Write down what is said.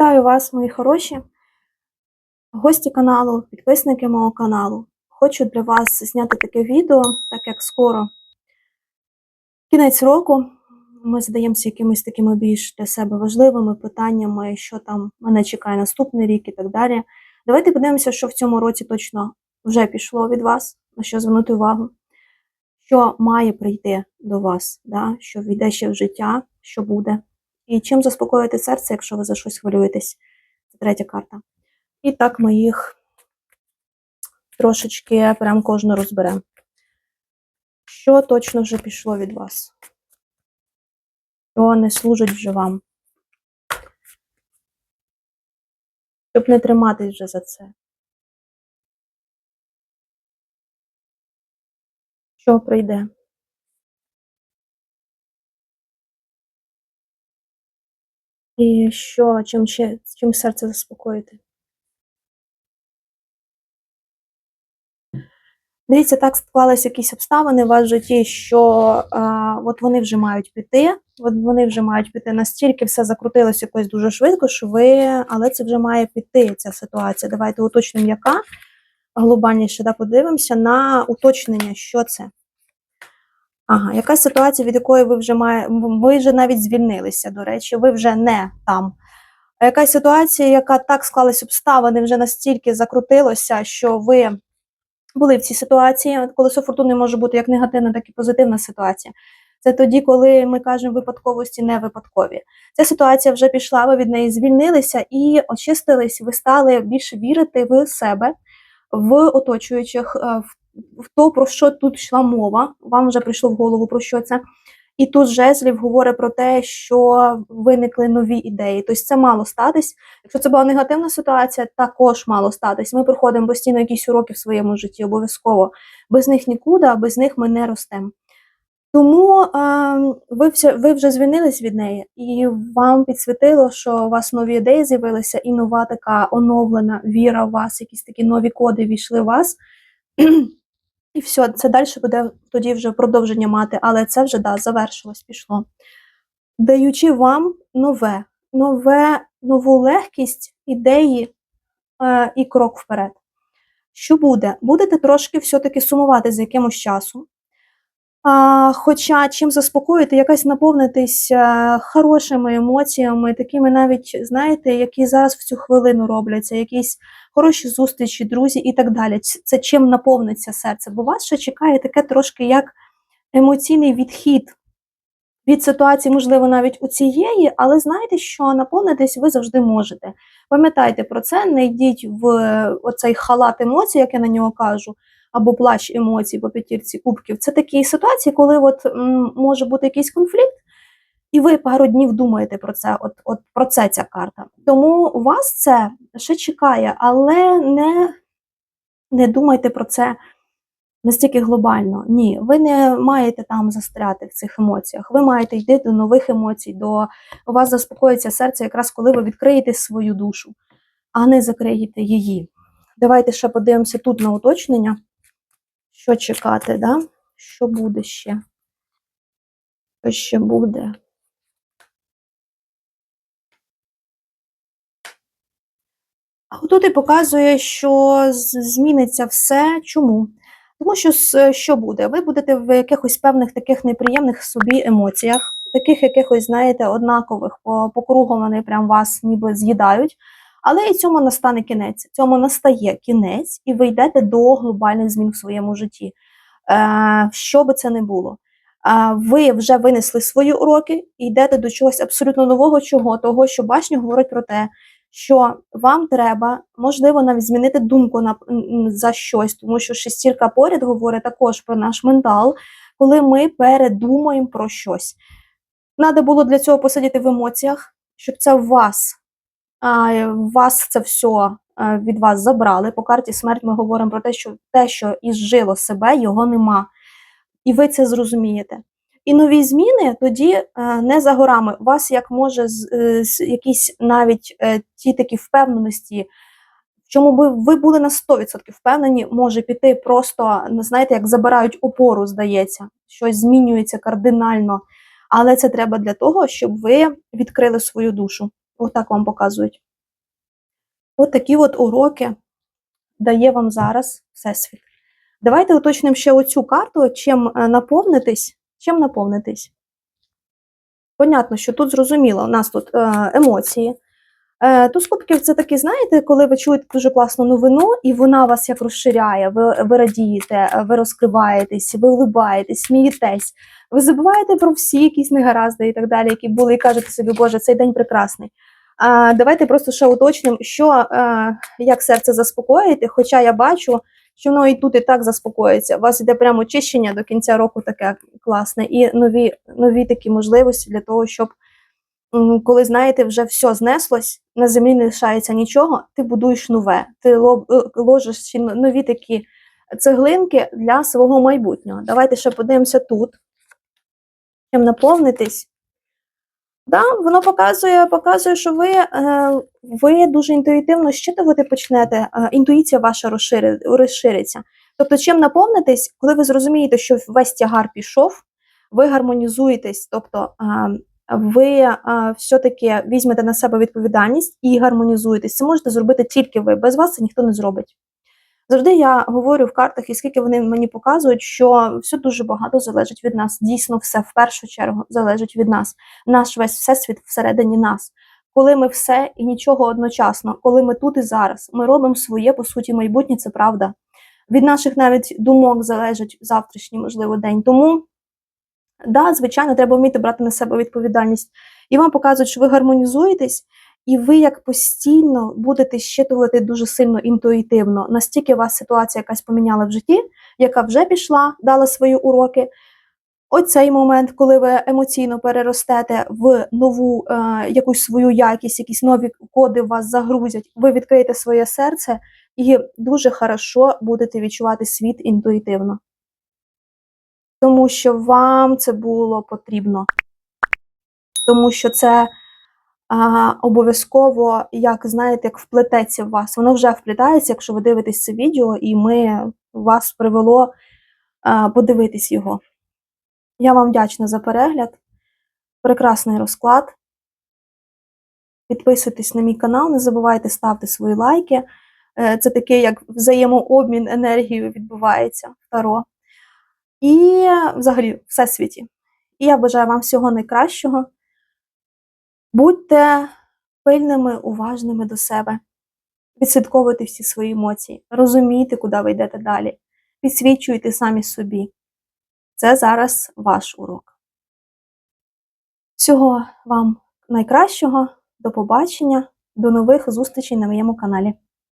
Вітаю вас, мої хороші, гості каналу, підписники мого каналу. Хочу для вас зняти таке відео, так як скоро кінець року. Ми задаємося якимись такими більш для себе важливими питаннями, що там мене чекає наступний рік і так далі. Давайте подивимося, що в цьому році точно вже пішло від вас, на що звернути увагу, що має прийти до вас, да? що війде ще в життя, що буде. І чим заспокоїти серце, якщо ви за щось хвилюєтесь. Це третя карта. І так ми їх трошечки прям кожну розберемо. Що точно вже пішло від вас? Що не служить вже вам? Щоб не триматись вже за це. Що прийде? І що, чим ще, чим серце заспокоїти? Дивіться, так склалися якісь обставини в вас в житті, що а, от вони вже мають піти, от вони вже мають піти настільки все закрутилось якось дуже швидко, що ви, але це вже має піти ця ситуація. Давайте уточнимо, яка глобальніше да, подивимося на уточнення, що це. Ага, якась ситуація, від якої ви вже має, ви вже навіть звільнилися, до речі, ви вже не там. А Якась ситуація, яка так склалась обставини, вже настільки закрутилося, що ви були в цій ситуації. Колесо фортуни може бути як негативна, так і позитивна ситуація. Це тоді, коли ми кажемо випадковості не випадкові. Ця ситуація вже пішла, ви від неї звільнилися і очистились, ви стали більше вірити в себе, в оточуючих, е, в то, про що тут йшла мова, вам вже прийшло в голову про що це. І тут жезлів говорить про те, що виникли нові ідеї. Тобто це мало статись. Якщо це була негативна ситуація, також мало статись. Ми проходимо постійно якісь уроки в своєму житті, обов'язково. Без них нікуди, а без них ми не ростемо. Тому е, ви, все, ви вже звільнились від неї, і вам підсвітило, що у вас нові ідеї з'явилися, і нова така оновлена віра в вас, якісь такі нові коди війшли в вас. І все, це далі буде тоді вже продовження мати, але це вже да, завершилось, пішло. Даючи вам нове, нове, нову легкість, ідеї е, і крок вперед. Що буде? Будете трошки все-таки сумувати за якимось часом. А, Хоча чим заспокоїти, якась наповнитись а, хорошими емоціями, такими навіть, знаєте, які зараз в цю хвилину робляться, якісь хороші зустрічі, друзі і так далі. Це чим наповниться серце. Бо вас ще чекає таке трошки як емоційний відхід від ситуації, можливо, навіть у цієї, але знаєте, що наповнитись ви завжди можете. Пам'ятайте про це, не йдіть в оцей халат емоцій, як я на нього кажу або плащ емоцій по п'ятірці кубків. Це такі ситуації, коли от може бути якийсь конфлікт, і ви пару днів думаєте про це. От, от про це ця карта. Тому вас це ще чекає, але не, не думайте про це. Настільки глобально, ні, ви не маєте там застряти в цих емоціях. Ви маєте йти до нових емоцій, до у вас заспокоїться серце, якраз коли ви відкриєте свою душу, а не закриєте її. Давайте ще подивимося тут на уточнення. Що чекати, да? Що буде ще? Що ще буде? А тут і показує, що зміниться все. Чому? Тому що що буде? Ви будете в якихось певних таких неприємних собі емоціях, таких якихось, знаєте, однакових по, по кругу вони прям вас ніби з'їдають. Але і цьому настане кінець. Цьому настає кінець, і ви йдете до глобальних змін в своєму житті. Е, Що би це не було. Е, ви вже винесли свої уроки і йдете до чогось абсолютно нового, чого, того, що башня говорить про те, що вам треба, можливо, навіть змінити думку на, за щось, тому що шестірка поряд говорить також про наш ментал, коли ми передумаємо про щось. Треба було для цього посидіти в емоціях, щоб це в вас вас це все від вас забрали. По карті смерть ми говоримо про те, що те, що ізжило себе, його нема. І ви це зрозумієте. І нові зміни тоді е, не за горами. У вас як може е, якісь навіть е, ті такі впевненості, в чому би ви були на 100% впевнені, може піти просто, знаєте, як забирають опору, здається, щось змінюється кардинально. Але це треба для того, щоб ви відкрили свою душу. Отак вам показують. От такі от уроки дає вам зараз Всесвіт. Давайте уточнимо ще оцю карту, чим е, наповнитись. Чим наповнитись? Понятно, що тут зрозуміло, у нас тут е, емоції. Е, туз кубків це такі, знаєте, коли ви чуєте дуже класну новину, і вона вас як розширяє, ви, ви радієте, ви розкриваєтесь, ви улибаєтесь, смієтесь, ви забуваєте про всі якісь негаразди і так далі, які були, і кажете собі, Боже, цей день прекрасний. А, давайте просто ще уточнимо, що е, як серце заспокоїти, хоча я бачу, що воно і тут і так заспокоїться. У вас йде прямо очищення до кінця року таке класне, і нові, нові такі можливості для того, щоб коли знаєте, вже все знеслось, на землі не лишається нічого, ти будуєш нове, ти е, ложиш нові такі цеглинки для свого майбутнього. Давайте ще подивимося тут. Чим наповнитись. Да, воно показує, показує, що ви, е, ви дуже інтуїтивно щитувати почнете, е, інтуїція ваша розшириться. Тобто, чим наповнитесь, коли ви зрозумієте, що весь тягар пішов, ви гармонізуєтесь, тобто е, ви все-таки візьмете на себе відповідальність і гармонізуєтесь. Це можете зробити тільки ви. Без вас це ніхто не зробить. Завжди я говорю в картах, і скільки вони мені показують, що все дуже багато залежить від нас. Дійсно, все в першу чергу залежить від нас. Наш весь всесвіт всередині нас. Коли ми все і нічого одночасно, коли ми тут і зараз, ми робимо своє, по суті, майбутнє, це правда. Від наших навіть думок залежить завтрашній, можливо, день. Тому, да, звичайно, треба вміти брати на себе відповідальність. І вам показують, що ви гармонізуєтесь, і ви як постійно будете щитувати дуже сильно інтуїтивно, настільки вас ситуація якась поміняла в житті, яка вже пішла, дала свої уроки. Оцей момент, коли ви емоційно переростете в нову е, якусь свою якість, якісь нові коди вас загрузять, ви відкриєте своє серце і дуже хорошо будете відчувати світ інтуїтивно. Тому що вам це було потрібно. Тому що це обов'язково, як знаєте, як вплететься в вас. Воно вже вплітається, якщо ви дивитесь це відео, і ми вас привело подивитись його. Я вам вдячна за перегляд. Прекрасний розклад. Підписуйтесь на мій канал, не забувайте ставити свої лайки. Е, Це такий, як взаємообмін енергією відбувається Таро. І взагалі всесвіті. І я бажаю вам всього найкращого. Будьте пильними, уважними до себе, відслідковуйте всі свої емоції, розумійте, куди ви йдете далі, підсвічуйте самі собі. Це зараз ваш урок. Всього вам найкращого, до побачення, до нових зустрічей на моєму каналі.